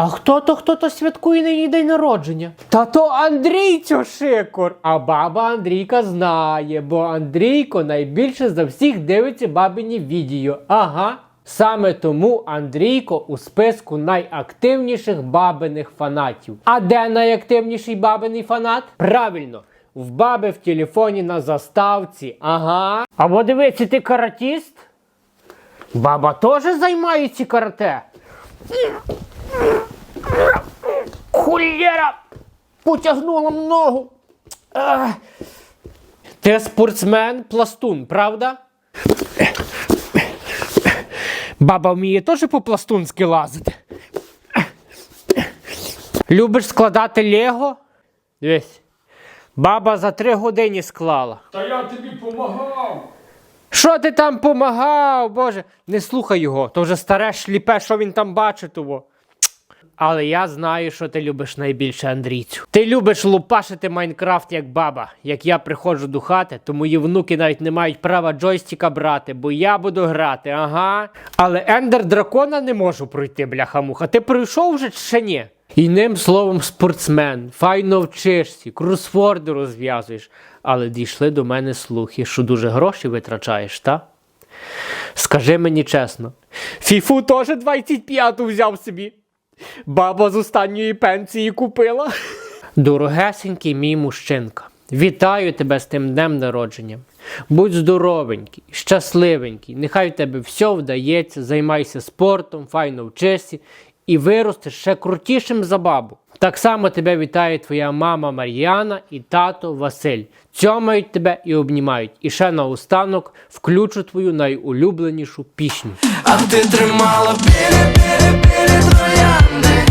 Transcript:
А хто то хто то святкує нині день народження? Та то Андрій Чошикор. А баба Андрійка знає, бо Андрійко найбільше за всіх дивиться бабині відео. Ага. Саме тому Андрійко у списку найактивніших бабиних фанатів. А де найактивніший бабиний фанат? Правильно, в баби в телефоні на заставці. Ага. Або дивіться, ти каратіст? Баба теж займається карате. Хулєра! Потягнула ногу. Ах. Ти спортсмен пластун, правда? Баба вміє теж по-пластунськи лазити. Любиш складати Лего? Дивись. Баба за три години склала. Та я тобі помагав. Що ти там помагав, Боже? Не слухай його, то вже старе шліпе, що він там бачить того. Але я знаю, що ти любиш найбільше, Андрійцю. Ти любиш лупашити Майнкрафт як баба. Як я приходжу до хати, то мої внуки навіть не мають права джойстика брати, бо я буду грати, ага. Але ендер дракона не можу пройти, бляха-муха. Ти пройшов вже чи ні? Іним словом, спортсмен, файно вчишся, кросворди розв'язуєш. Але дійшли до мене слухи, що дуже гроші витрачаєш, та? Скажи мені чесно, фіфу теж 25-ту взяв собі. Баба з останньої пенсії купила. Дорогесенький мій мужчинка, вітаю тебе з тим днем народження. Будь здоровенький, щасливенький, нехай в тебе все вдається, займайся спортом, файно вчишся і виростеш ще крутішим за бабу. Так само тебе вітає твоя мама Мар'яна і тато Василь. Цьомають тебе і обнімають. І ще наостанок включу твою найулюбленішу пісню. А ти тримала білі, білі, білі троянди,